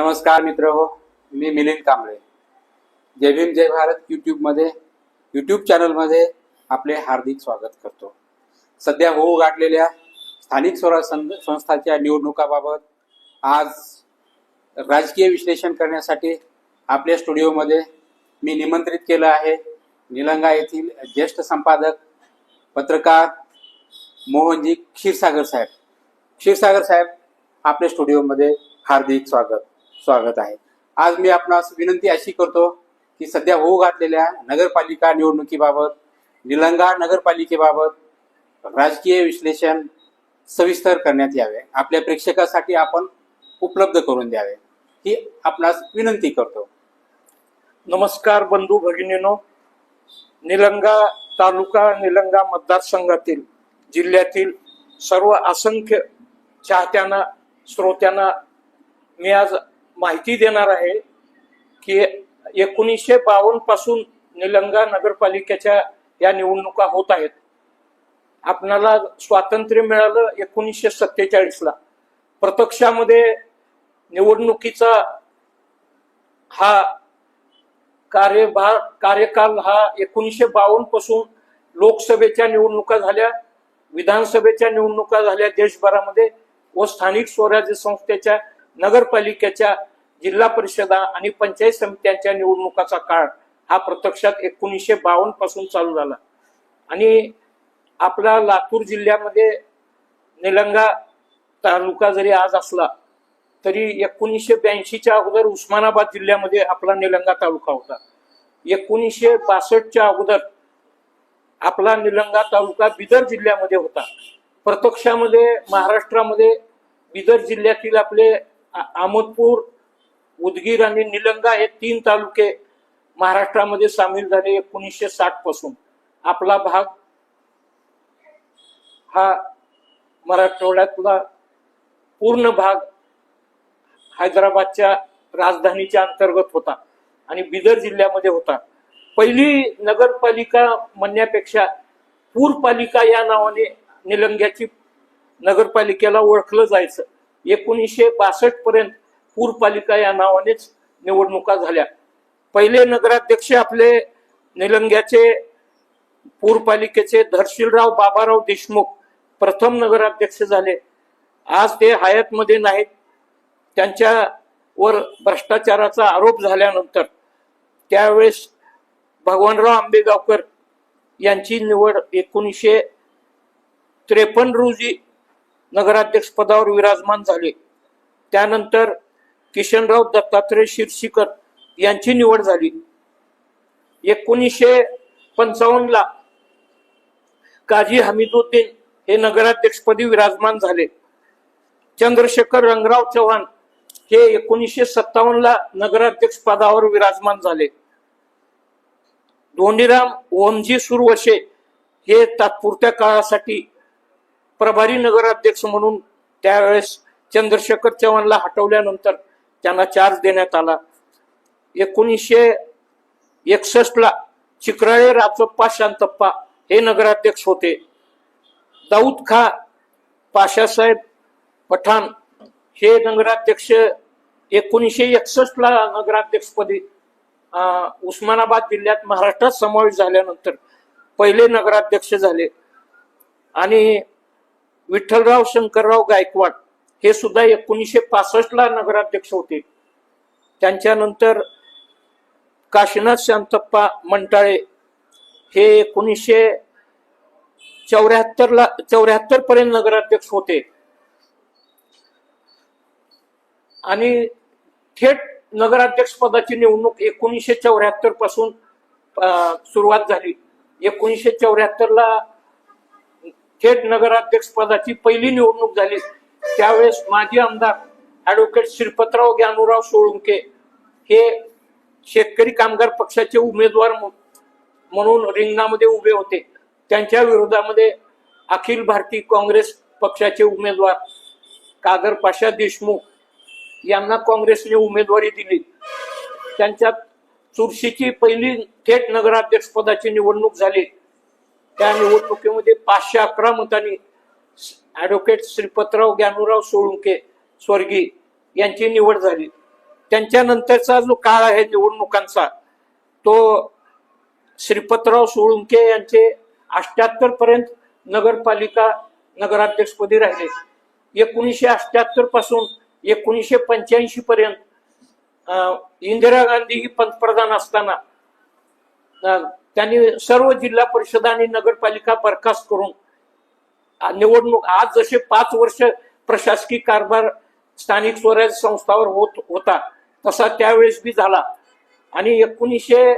नमस्कार मित्र हो मी मिलिंद कांबळे. जय भीम जय भारत यूट्यूबमध्ये यूट्यूब चॅनलमध्ये आपले हार्दिक स्वागत करतो. सध्या होऊ गाठलेल्या स्थानिक स्वराज सं- संस्थाच्या निवडणुकाबाबत आज राजकीय विश्लेषण करण्यासाठी आपल्या स्टुडिओमध्ये मी निमंत्रित केलं आहे. निलंगा येथील ज्येष्ठ संपादक पत्रकार मोहनजी क्षीरसागर साहेब. क्षीरसागर साहेब आपल्या स्टुडिओमध्ये हार्दिक स्वागत. स्वागत आहे. आज मी आपणास विनंती अशी करतो की सध्या होऊ घातलेल्या नगरपालिका निवडणुकीबाबत निलंगा नगरपालिकेबाबत राजकीय विश्लेषण सविस्तर करण्यात यावे. आपल्या प्रेक्षकासाठी आपण उपलब्ध करून द्यावे. ही आपणास विनंती करतो. नमस्कार बंधू भगिनीनो. निलंगा तालुका निलंगा मतदारसंघातील जिल्ह्यातील सर्व असंख्य चाहत्यांना श्रोत्यांना मी आज माहिती देणार आहे की एकोणीसशे बावन्नपासून निलंगा नगरपालिकेच्या या निवडणुका होत आहेत. आपणाला स्वातंत्र्य मिळालं एकोणीसशे सत्तेचाळीसला. प्रत्यक्षामध्ये निवडणुकीचा हा कार्यभार कार्यकाल हा एकोणीसशे बावन्नपासून लोकसभेच्या निवडणुका झाल्या विधानसभेच्या निवडणुका झाल्या देशभरामध्ये व स्थानिक स्वराज्य संस्थेच्या नगरपालिकेच्या जिल्हा परिषदा आणि पंचायत समित्यांच्या निवडणुकाचा काळ हा प्रत्यक्षात एकोणीसशे बावन्नपासून चालू झाला. आणि आपला लातूर जिल्ह्यामध्ये निलंगा तालुका जरी आज असला तरी एकोणीसशे ब्याऐंशीच्या अगोदर उस्मानाबाद जिल्ह्यामध्ये आपला निलंगा तालुका होता. एकोणीसशे बासष्टच्या अगोदर आपला निलंगा तालुका बिदर जिल्ह्यामध्ये होता. प्रत्यक्षामध्ये महाराष्ट्रामध्ये बिदर जिल्ह्यातील आपले आमोदपूर उदगीर आणि निलंगा हे तीन तालुके महाराष्ट्रामध्ये सामील झाले एकोणीसशे साठपासून. आपला भाग हा मराठवाड्यातला पूर्ण भाग हैदराबादच्या राजधानीच्या अंतर्गत होता आणि बिदर जिल्ह्यामध्ये होता. पहिली नगरपालिका म्हणण्यापेक्षा पूरपालिका या नावाने निलंग्याची नगरपालिकेला ओळखलं जायचं. एकोणीसशे बासष्ट पर्यंत पूरपालिका या नावानेच निवडणुका झाल्या. पहिले नगराध्यक्ष आपले निलंग्याचे पूरपालिकेचे धरशीलराव बाबाराव देशमुख प्रथम नगराध्यक्ष झाले. आज ते हयातमध्ये नाहीत. त्यांच्यावर भ्रष्टाचाराचा आरोप झाल्यानंतर त्यावेळेस भगवानराव आंबेगावकर यांची निवड एकोणीसशे त्रेपन्न रोजी नगराध्यक्ष पदावर विराजमान झाले. त्यानंतर किशनराव दत्तात्रय शिरशीकर यांची निवड झाली. एकोणीसशे पंचावन्न ला काजी हमीदुद्दीन हे नगराध्यक्षपदी विराजमान झाले. चंद्रशेखर रंगराव चव्हाण हे एकोणीसशे सत्तावन्न ला नगराध्यक्ष पदावर विराजमान झाले. धोंडीराम ओमजी सुरवशे हे तात्पुरत्या काळासाठी प्रभारी नगराध्यक्ष म्हणून त्यावेळेस चंद्रशेखर चव्हाणला हटवल्यानंतर त्यांना चार्ज देण्यात आला. एकोणीसशे एकसष्टला चिकराळे राचप्पा शांतप्पा हे नगराध्यक्ष होते. दाऊद खा पाशासाहेब पठाण हे नगराध्यक्ष एकोणीसशे एकसष्टला नगराध्यक्षपदी उस्मानाबाद जिल्ह्यात महाराष्ट्रात समावेश झाल्यानंतर पहिले नगराध्यक्ष झाले. आणि विठ्ठलराव शंकरराव गायकवाड हे सुद्धा एकोणीसशे पासष्ट ला नगराध्यक्ष होते. त्यांच्यानंतर काशीनाथ शांतप्पा मंटाळे हे एकोणीसशे चौऱ्याहत्तर ला चौऱ्याहत्तर पर्यंत नगराध्यक्ष होते. आणि थेट नगराध्यक्ष पदाची निवडणूक एकोणीसशे चौऱ्याहत्तरपासून सुरुवात झाली. एकोणीसशे चौऱ्याहत्तर ला थेट नगराध्यक्ष पदाची पहिली निवडणूक झाली. त्यावेळेस माजी आमदार ऍडव्होकेट श्रीपतराव ज्ञानूराव सोळुंके हे शेतकरी कामगार पक्षाचे उमेदवार म्हणून रिंगणामध्ये उभे होते. त्यांच्या विरोधामध्ये अखिल भारतीय काँग्रेस पक्षाचे उमेदवार कागर पाशा देशमुख यांना काँग्रेसने उमेदवारी दिली. त्यांच्यात चुरशीची पहिली थेट नगराध्यक्ष पदाची निवडणूक झाली. त्या निवडणुकीमध्ये पाचशे अकरा मतांनी ॲडव्होकेट श्रीपतराव ज्ञानूराव सोळुंके स्वर्गीय यांची निवड झाली. त्यांच्यानंतरचा जो काळ आहे निवडणुकांचा तो श्रीपतराव सोळुंके यांचे अष्ट्याहत्तर पर्यंत नगरपालिका नगराध्यक्षपदी राहिले. एकोणीसशे अष्ट्याहत्तरपासून एकोणीसशे पंच्याऐंशी पर्यंत इंदिरा गांधी ही पंतप्रधान असताना त्यांनी सर्व जिल्हा परिषद आणि नगरपालिका बरखास्त करून निवडणूक आज जसे पाच वर्ष प्रशासकीय कारभार स्थानिक स्वराज्य संस्थावर होत होता तसा त्यावेळेस बी झाला. आणि एकोणीसशे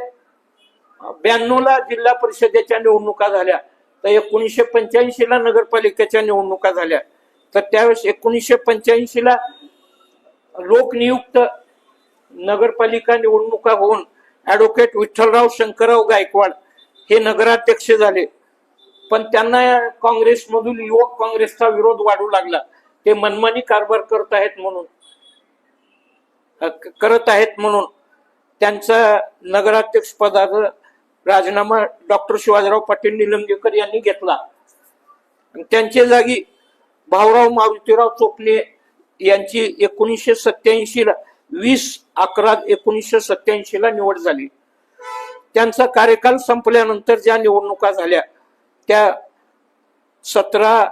ब्याण्णवला जिल्हा परिषदेच्या निवडणुका झाल्या तर एकोणीसशे पंच्याऐंशीला नगरपालिकेच्या निवडणुका झाल्या. तर त्यावेळेस एकोणीसशे पंच्याऐंशीला लोकनियुक्त नगरपालिका निवडणुका होऊन ॲडव्होकेट विठ्ठलराव शंकरराव गायकवाड हे नगराध्यक्ष झाले. पण त्यांना काँग्रेसमधून युवक काँग्रेसचा विरोध वाढू लागला. ते मनमानी कारभार करत आहेत म्हणून. करत आहेत म्हणून. त्यांचा नगराध्यक्ष पदाचा राजीनामा डॉक्टर शिवाजीराव पाटील निलंगेकर यांनी घेतला. त्यांच्या जागी भाऊराव मारुतीराव चोपणे यांची एकोणीसशे सत्याऐंशी ला वीस अकरा एकोणीसशे सत्याऐंशी ला निवड झाली. त्यांचा कार्यकाल संपल्यानंतर ज्या निवडणुका झाल्या त्या सतरा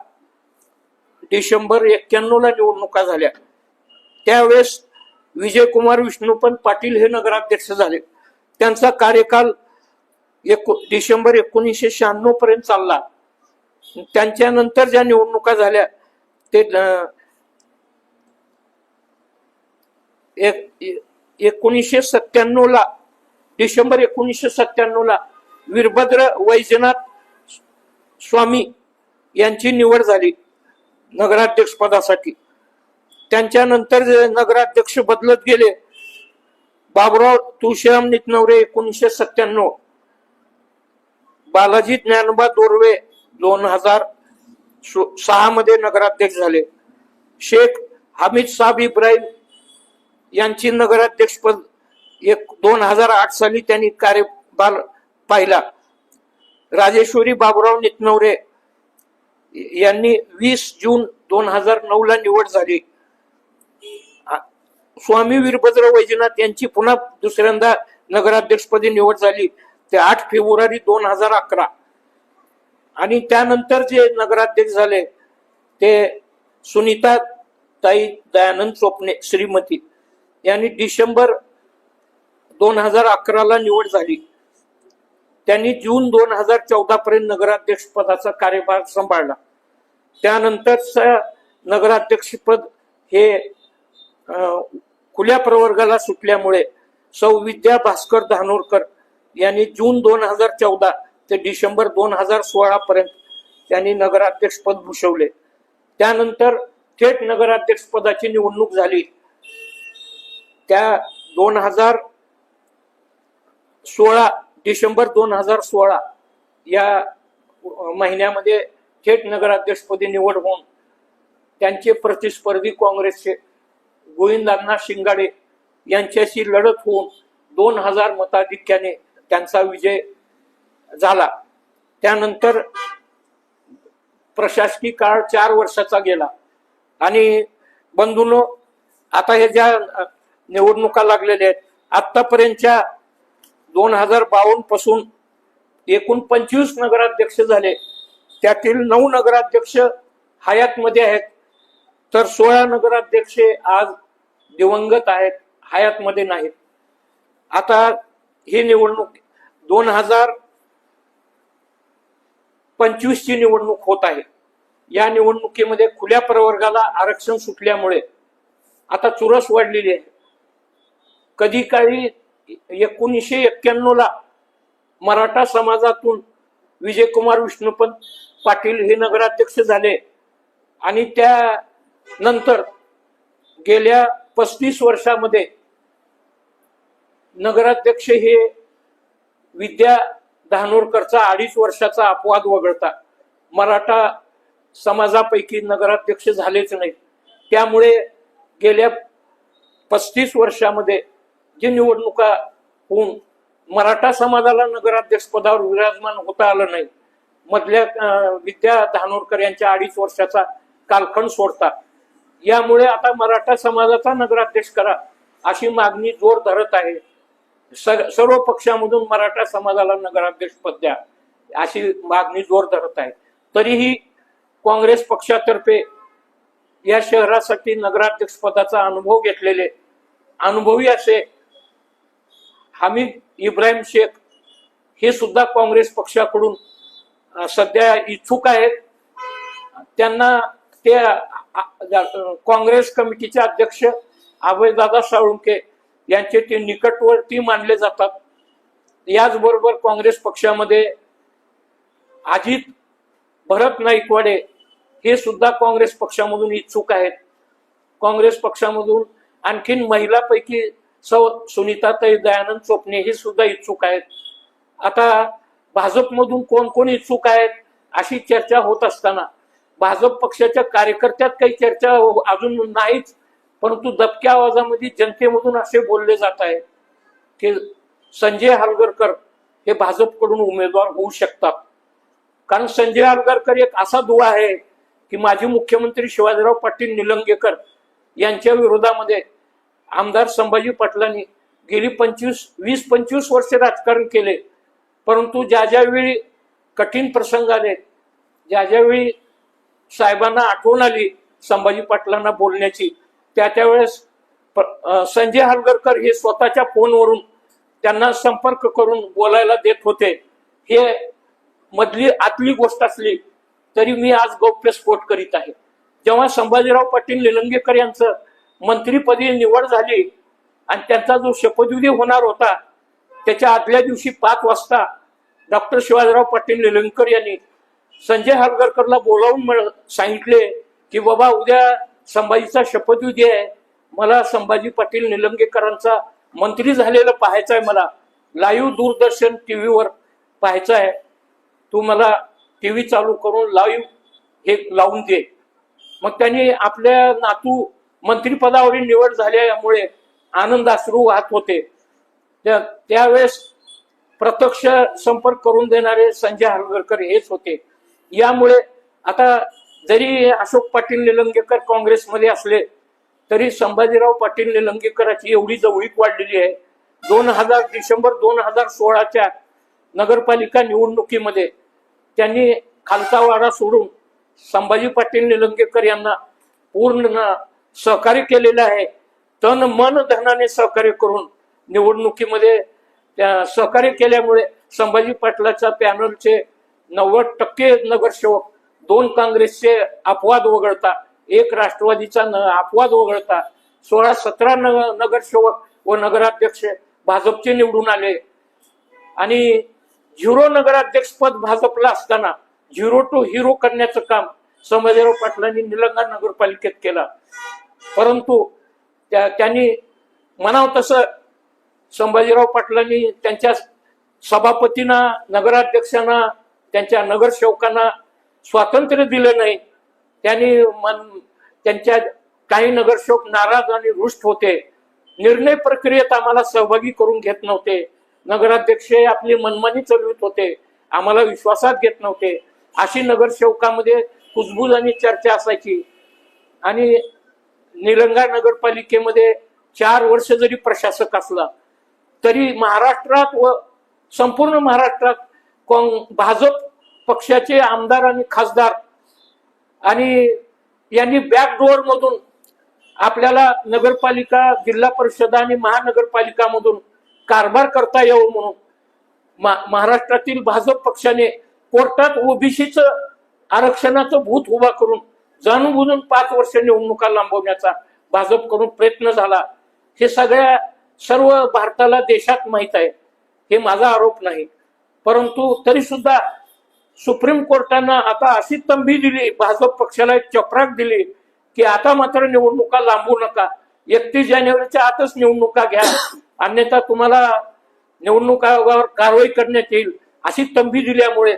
डिसेंबर एक्क्याण्णव ला निवडणुका झाल्या. त्यावेळेस विजयकुमार विष्णुपंत पाटील हे नगराध्यक्ष झाले. त्यांचा कार्यकाल एक डिसेंबर एकोणीसशे शहाण्णव पर्यंत चालला. त्यांच्यानंतर ज्या निवडणुका झाल्या ते अं, एक- एकोणीसशे सत्त्याण्णव ला डिसेंबर एकोणीसशे सत्त्याण्णव ला वीरभद्र वैजनाथ स्वामी यांची निवड झाली नगराध्यक्ष पदासाठी. त्यांच्यानंतर नगराध्यक्ष बदलत गेले बाबुराव तुळशीराम नितनवरे एकोणीसशे सत्त्याण्णव बालाजी ज्ञानोबा दोर्वे दोन हजार सहा मध्ये नगराध्यक्ष झाले. शेख हमीद साब इब्राहिम यांची नगराध्यक्षपद एक दोन हजार आठ साली त्यांनी कार्यभार पाहिला. राजेश्वरी बाबुराव नितनवरे यांनी वीस जून दोन हजार नऊ ला निवड झाली. स्वामी वीरभद्र वैजनाथ यांची पुन्हा दुसऱ्यांदा नगराध्यक्षपदी निवड झाली. ते आठ फेब्रुवारी दोन हजार अकरा. आणि त्यानंतर जे नगराध्यक्ष झाले ते सुनीता ताई दयानंद स्वप्ने श्रीमती यांनी डिसेंबर दोन हजार अकराला निवड झाली. त्यांनी जून दोन हजार चौदा पर्यंत नगराध्यक्ष पदाचा कार्यभार सांभाळला. त्यानंतर नगराध्यक्षपद हे खुल्या प्रवर्गाला सुटल्यामुळे सौ विद्या भास्कर धानोरकर यांनी जून दोन हजार चौदा ते डिसेंबर दोन हजार सोळा पर्यंत त्यांनी नगराध्यक्षपद भूषवले. त्यानंतर थेट नगराध्यक्ष पदाची निवडणूक झाली. त्या दोन हजार सोळा डिसेंबर दोन हजार सोळा या महिन्यामध्ये थेट नगराध्यक्षपदी निवड होऊन त्यांचे प्रतिस्पर्धी काँग्रेसचे गोविंदांना शिंगाडे यांच्याशी लढत होऊन दोन हजार मताधिक्याने त्यांचा विजय झाला. त्यानंतर प्रशासकीय काळ चार वर्षाचा गेला. आणि बंधूनो आता हे ज्या निवडणुका लागलेल्या आहेत आतापर्यंतच्या दोन हजार बावन्नपासून एकूण पंचवीस नगराध्यक्ष झाले. त्यातील नऊ नगराध्यक्ष हयातमध्ये आहेत. तर सोळा नगराध्यक्ष आज दिवंगत आहेत हयातमध्ये नाहीत. आता ही निवडणूक दोन हजार पंचवीस ची निवडणूक होत आहे. या निवडणुकीमध्ये खुल्या प्रवर्गाला आरक्षण सुटल्यामुळे आता चुरस वाढलेली आहे. कधी काही एकोणीसशे एक्क्याण्णव ला मराठा समाजातून विजयकुमार विष्णुपंत पाटील हे नगराध्यक्ष झाले. आणि त्यानंतर गेल्या पस्तीस वर्षामध्ये नगराध्यक्ष हे विद्या धानोरकरचा अडीच वर्षाचा अपवाद वगळता मराठा समाजापैकी नगराध्यक्ष झालेच नाही त्यामुळे गेल्या पस्तीस वर्षामध्ये जी निवडणुका होऊन मराठा समाजाला नगराध्यक्ष पदावर विराजमान होता आलं नाही. मधल्या विद्या धानोरकर यांच्या अडीच वर्षाचा कालखंड सोडता. यामुळे आता मराठा समाजाचा नगराध्यक्ष करा अशी मागणी जोर धरत आहे. स- सर्व पक्षामधून मराठा समाजाला नगराध्यक्ष पद द्या अशी मागणी जोर धरत आहे. तरीही काँग्रेस पक्षातर्फे या शहरासाठी नगराध्यक्ष पदाचा अनुभव घेतलेले अनुभवी असे हमीद इब्राहिम शेख हे सुद्धा काँग्रेस पक्षाकडून सध्या इच्छुक आहेत. त्यांना ते काँग्रेस कमिटीचे अध्यक्ष अभयदादा साळुंके यांचे ते निकटवर्ती मानले जातात. याचबरोबर काँग्रेस पक्षामध्ये अजित भरत नाईकवाडे हे सुद्धा काँग्रेस पक्षामधून इच्छुक आहेत. काँग्रेस पक्षामधून आणखीन महिलापैकी सौ सुनीताताई दयानंद चोपणे हे सुद्धा इच्छुक आहेत. आता भाजपमधून कोण कोण इच्छुक आहेत अशी चर्चा होत असताना भाजप पक्षाच्या कार्यकर्त्यात काही चर्चा अजून नाहीच परंतु दबक्या आवाजामध्ये जनतेमधून असे बोलले जात आहे की संजय हलगरकर हे भाजपकडून उमेदवार होऊ शकतात. कारण संजय हलगरकर एक असा दुवा आहे की माजी मुख्यमंत्री शिवाजीराव पाटील निलंगेकर यांच्या विरोधामध्ये आमदार संभाजी पाटलांनी गेली पंचवीस वीस पंचवीस वर्षे राजकारण केले. परंतु ज्या ज्यावेळी कठीण प्रसंग आले ज्या ज्यावेळी साहेबांना आठवण आली संभाजी पाटलांना बोलण्याची त्या त्यावेळेस प- संजय हलगरकर हे स्वतःच्या फोनवरून त्यांना संपर्क करून बोलायला देत होते. हे मधली आतली गोष्ट असली तरी मी आज गौप्यस्फोट करीत आहे. जेव्हा संभाजीराव पाटील निलंगेकर यांचं मंत्रीपदी निवड झाली आणि त्यांचा जो शपथविधी होणार होता त्याच्या आदल्या दिवशी पाच वाजता डॉक्टर शिवाजीराव पाटील निलंगकर यांनी संजय हलगरकरला बोलावून सांगितले की बाबा उद्या संभाजीचा शपथविधी आहे. मला संभाजी पाटील निलंगेकरांचा मंत्री झालेलं पाहायचं आहे मला. लाईव्ह दूरदर्शन टी व्हीवर पाहायचं आहे. तू मला टी व्ही चालू करून लाईव्ह हे लावून दे. मग त्यांनी आपल्या नातू मंत्रिपदावरील निवड झाल्यामुळे आनंद अश्रू वाहत होते. त्यावेळेस प्रत्यक्ष संपर्क करून देणारे संजय हरगरकर हेच होते. यामुळे आता जरी अशोक पाटील निलंगेकर काँग्रेसमध्ये असले तरी संभाजीराव पाटील निलंगेकराची एवढी जवळीक वाढलेली आहे. दोन हजार डिसेंबर दोन हजार सोळाच्या नगरपालिका निवडणुकीमध्ये त्यांनी खालचा वाडा सोडून संभाजी पाटील निलंगेकर यांना पूर्ण सहकार्य केलेलं आहे. तन मन धनाने सहकार्य करून निवडणुकीमध्ये सहकार्य केल्यामुळे संभाजी पाटलाच्या पॅनलचे नव्वद टक्के नगरसेवक दोन काँग्रेसचे अपवाद वगळता एक राष्ट्रवादीचा न- अपवाद वगळता सोळा सतरा न- नगरसेवक व नगराध्यक्ष भाजपचे निवडून आले. आणि झिरो नगराध्यक्षपद भाजपला असताना झिरो टू हिरो करण्याचं काम संभाजीराव पाटलांनी निलंगा नगरपालिकेत केला. परंतु त्या त्यांनी म्हणावं तसं संभाजीराव पाटलांनी त्यांच्या सभापतींना नगराध्यक्षांना त्यांच्या नगरसेवकांना स्वातंत्र्य दिलं नाही. त्यांनी मन त्यांच्या काही नगरसेवक नाराज आणि रुष्ट होते. निर्णय प्रक्रियेत आम्हाला सहभागी करून घेत नव्हते. नगराध्यक्ष हे आपली मनमानी चलवित होते. आम्हाला विश्वासात घेत नव्हते. अशी नगरसेवकामध्ये कुजबूज आणि चर्चा असायची. आणि निलंगा नगरपालिकेमध्ये चार वर्ष जरी प्रशासक असला तरी महाराष्ट्रात व संपूर्ण महाराष्ट्रात काँग भाजप पक्षाचे आमदार आणि खासदार आणि यांनी बॅकडोअर मधून आपल्याला नगरपालिका जिल्हा परिषद आणि महानगरपालिकामधून कारभार करता यावं म्हणून मा- महाराष्ट्रातील भाजप पक्षाने कोर्टात ओबीसीचं आरक्षणाचं भूत उभा करून जाणून बुजून पाच वर्ष निवडणुका लांबवण्याचा भाजपकडून प्रयत्न झाला. हे सगळ्या सर्व भारताला देशात माहीत आहे. हे माझा आरोप नाही. परंतु तरी सुद्धा सुप्रीम कोर्टानं आता अशी तंबी दिली भाजप पक्षाला एक चपराक दिली की आता मात्र निवडणुका लांबू नका. एकतीस जानेवारीच्या आतच निवडणुका घ्या. अन्यथा तुम्हाला निवडणूक आयोगावर कारवाई करण्यात येईल अशी तंबी दिल्यामुळे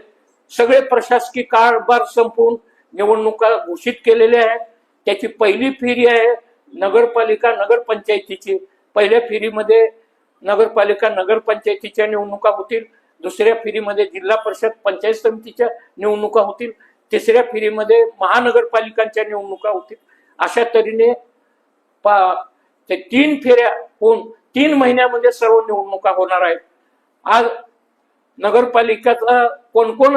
सगळे प्रशासकीय कारभार संपवून निवडणुका घोषित केलेल्या आहेत. त्याची पहिली फेरी आहे नगरपालिका नगरपंचायतीची. पहिल्या फेरीमध्ये नगरपालिका नगरपंचायतीच्या निवडणुका होतील. दुसऱ्या फेरीमध्ये जिल्हा परिषद पंचायत समितीच्या निवडणुका होतील. तिसऱ्या फेरीमध्ये महानगरपालिकांच्या निवडणुका होतील. अशा तऱ्हेने पा ते तीन फेऱ्या होऊन तीन महिन्यामध्ये सर्व निवडणुका होणार आहेत. आज नगरपालिकेचा कोण कोण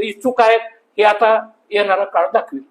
इच्छुक आहेत हे आता येणारा काळ दाखवेल